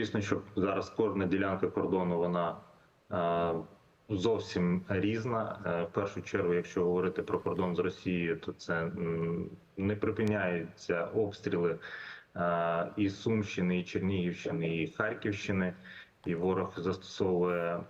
звісно, що зараз кожна ділянка кордону вона е, зовсім різна. Е, В першу чергу, якщо говорити про кордон з Росією, то це не припиняються обстріли е, і Сумщини, і Чернігівщини, і Харківщини. І ворог застосовує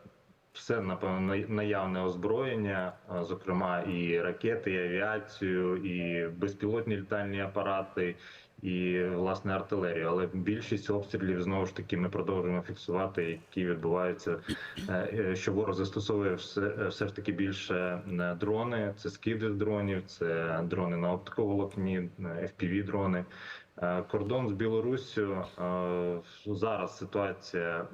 все напевно наявне озброєння, зокрема і ракети, і авіацію, і безпілотні літальні апарати, і власне артилерію. Але більшість обстрілів знову ж таки ми продовжуємо фіксувати, які відбуваються. е, е, Що ворог застосовує все, е, все ж таки більше дрони. Це скиди дронів, це дрони на оптиковолокні, fpv дрони. Кордон з Білоруссю зараз ситуація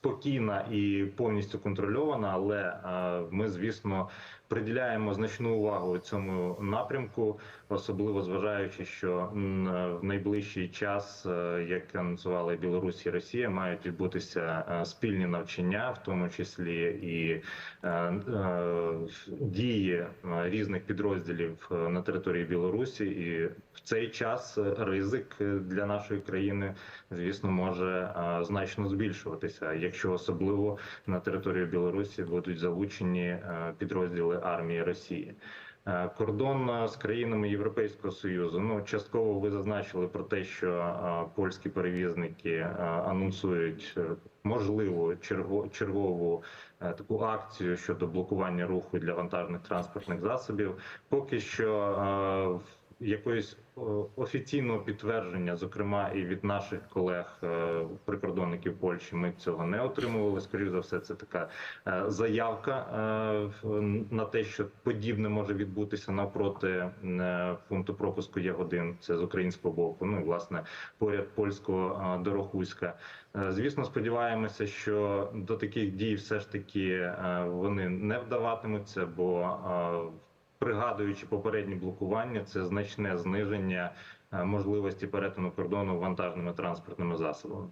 спокійна і повністю контрольована, але е, ми, звісно, приділяємо значну увагу цьому напрямку, особливо зважаючи, що е, в найближчий час, е, як анонсували Білорусь і Росія, мають відбутися спільні навчання, в тому числі і дії різних підрозділів на території Білорусі, і в цей час ризик для нашої країни, звісно, може значно збільшуватися, якщо особливо на територію Білорусі будуть залучені е, підрозділи армії Росії. Е, Кордон е, з країнами Європейського союзу. Ну частково ви зазначили про те, що польські перевізники анонсують можливу черго- чергову таку акцію щодо блокування руху для вантажних транспортних засобів. Поки що якоїсь офіційного підтвердження, зокрема і від наших колег е, прикордонників Польщі, ми цього не отримували. Скоріше за все, це така е, заявка е, на те, що подібне може відбутися навпроти е, пункту пропуску Ягодин. Це з українського боку. Ну і власне поряд польського е, Дорохуська. Е, Звісно, сподіваємося, що до таких дій все ж таки е, вони не вдаватимуться, бо е, пригадуючи попередні блокування, це значне зниження можливості перетину кордону вантажними транспортними засобами.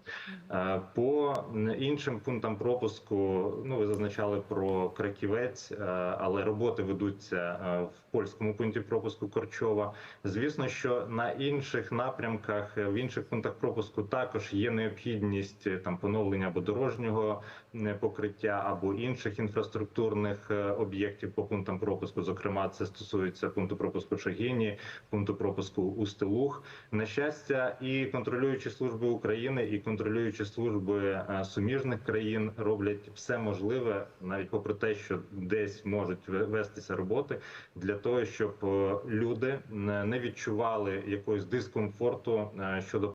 Е, По іншим пунктам пропуску, ну ви зазначали про краківець, е, але роботи ведуться е, в польському пункті пропуску Корчова. Звісно, що на інших напрямках, е, в інших пунктах пропуску також є необхідність е, там поновлення або дорожнього е, покриття, або інших інфраструктурних е, об'єктів по пунктам пропуску. Зокрема, це стосується пункту пропуску Шагіні, пункту пропуску Устилух. На щастя, і контролюючі служби України, і контролюючі служби е, суміжних країн роблять все можливе, навіть попри те, що десь можуть ве- вестися роботи, для того, щоб е, люди не не відчували якогось дискомфорту е, щодо